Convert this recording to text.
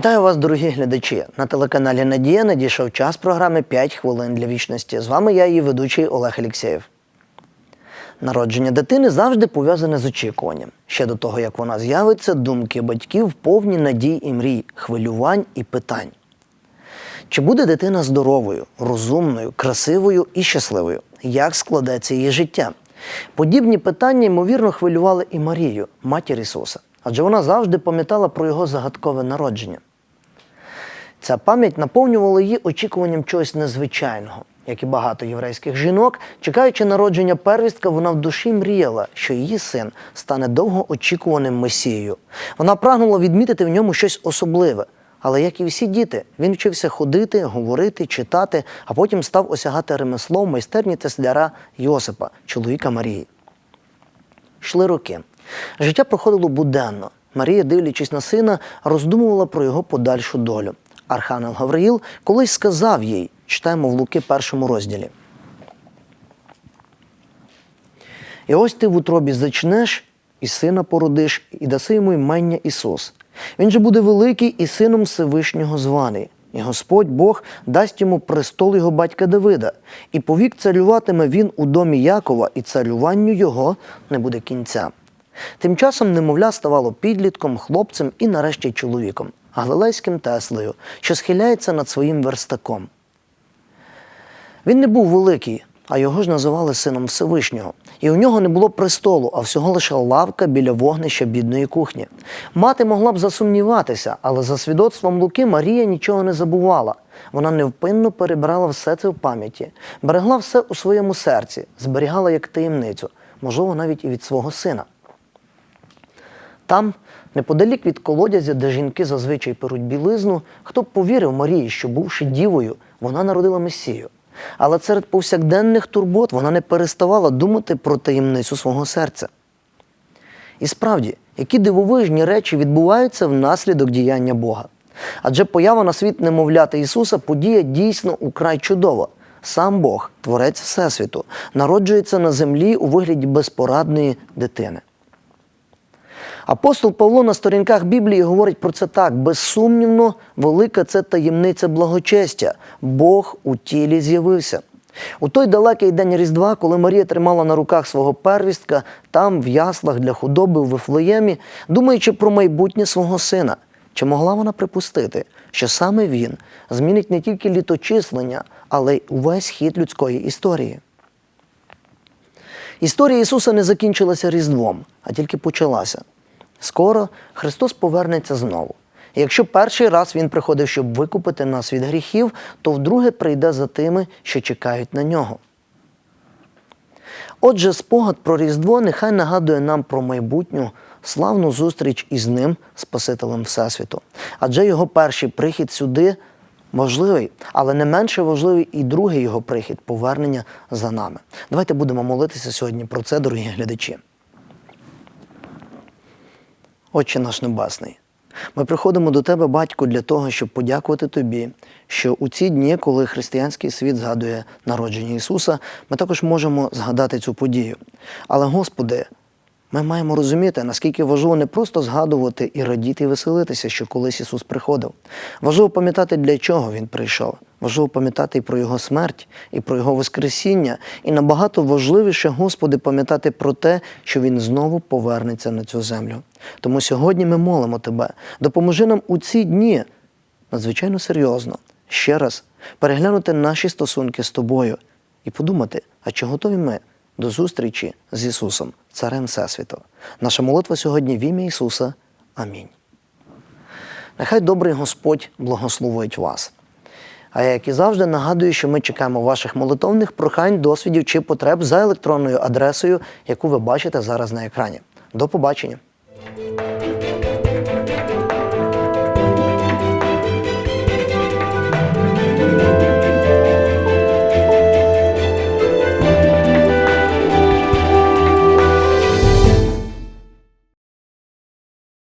Вітаю вас, дорогі глядачі! На телеканалі Надія надійшов час програми «5 хвилин для вічності. З вами я, її ведучий Олег Алєксєєв. Народження дитини завжди пов'язане з очікуванням. Ще до того, як вона з'явиться, думки батьків повні надій і мрій, хвилювань і питань. Чи буде дитина здоровою, розумною, красивою і щасливою? Як складеться її життя? Подібні питання, ймовірно, хвилювали і Марію, матір Ісуса, адже вона завжди пам'ятала про його загадкове народження. Ця пам'ять наповнювала її очікуванням чогось незвичайного. Як і багато єврейських жінок, чекаючи народження первістка, вона в душі мріяла, що її син стане довгоочікуваним месією. Вона прагнула відмітити в ньому щось особливе. Але як і всі діти, він вчився ходити, говорити, читати, а потім став осягати ремесло в майстерні тесляра Йосипа, чоловіка Марії. Йшли роки. Життя проходило буденно. Марія, дивлячись на сина, роздумувала про його подальшу долю. Архангел Гавриїл колись сказав їй, читаємо в Луки першому розділі. І ось ти в утробі зачнеш, і сина породиш, і даси йому імення Ісус. Він же буде великий і сином Всевишнього званий. І Господь Бог дасть йому престол його батька Давида, і повік царюватиме він у домі Якова, і царюванню його не буде кінця. Тим часом немовля ставало підлітком, хлопцем і нарешті чоловіком, галилейським Теслею, що схиляється над своїм верстаком. Він не був великий, а його ж називали сином Всевишнього. І у нього не було престолу, а всього лише лавка біля вогнища бідної кухні. Мати могла б засумніватися, але за свідоцтвом Луки Марія нічого не забувала. Вона невпинно перебирала все це в пам'яті, берегла все у своєму серці, зберігала як таємницю, можливо, навіть і від свого сина. Там, неподалік від колодязя, де жінки зазвичай перуть білизну, хто б повірив Марії, що, бувши дівою, вона народила Месію. Але серед повсякденних турбот вона не переставала думати про таємницю свого серця. І справді, які дивовижні речі відбуваються внаслідок діяння Бога. Адже поява на світ немовляти Ісуса подія дійсно украй чудова. Сам Бог, Творець Всесвіту, народжується на землі у вигляді безпорадної дитини. Апостол Павло на сторінках Біблії говорить про це так: безсумнівно, велика це таємниця благочестя. Бог у тілі з'явився. У той далекий день Різдва, коли Марія тримала на руках свого первістка, там, в яслах для худоби в Вифлеємі, думаючи про майбутнє свого сина, чи могла вона припустити, що саме він змінить не тільки літочислення, але й увесь хід людської історії? Історія Ісуса не закінчилася Різдвом, а тільки почалася. Скоро Христос повернеться знову. Якщо перший раз Він приходив, щоб викупити нас від гріхів, то вдруге прийде за тими, що чекають на нього. Отже, спогад про Різдво нехай нагадує нам про майбутню славну зустріч із ним, Спасителем Всесвіту. Адже його перший прихід сюди можливий, але не менше важливий і другий його прихід повернення за нами. Давайте будемо молитися сьогодні про це, дорогі глядачі. Отче наш Небесний, ми приходимо до Тебе, Батько, для того, щоб подякувати Тобі, що у ці дні, коли християнський світ згадує народження Ісуса, ми також можемо згадати цю подію. Але, Господи, ми маємо розуміти, наскільки важливо не просто згадувати і радіти, і веселитися, що колись Ісус приходив. Важливо пам'ятати, для чого Він прийшов. Важливо пам'ятати і про Його смерть, і про Його Воскресіння. І набагато важливіше, Господи, пам'ятати про те, що Він знову повернеться на цю землю. Тому сьогодні ми молимо Тебе, допоможи нам у ці дні надзвичайно серйозно ще раз переглянути наші стосунки з тобою і подумати, а чи готові ми до зустрічі з Ісусом, Царем Всесвіту. Наша молитва сьогодні в ім'я Ісуса. Амінь. Нехай добрий Господь благословить вас. А я, як і завжди, нагадую, що ми чекаємо ваших молитовних прохань, досвідів чи потреб за електронною адресою, яку ви бачите зараз на екрані. До побачення!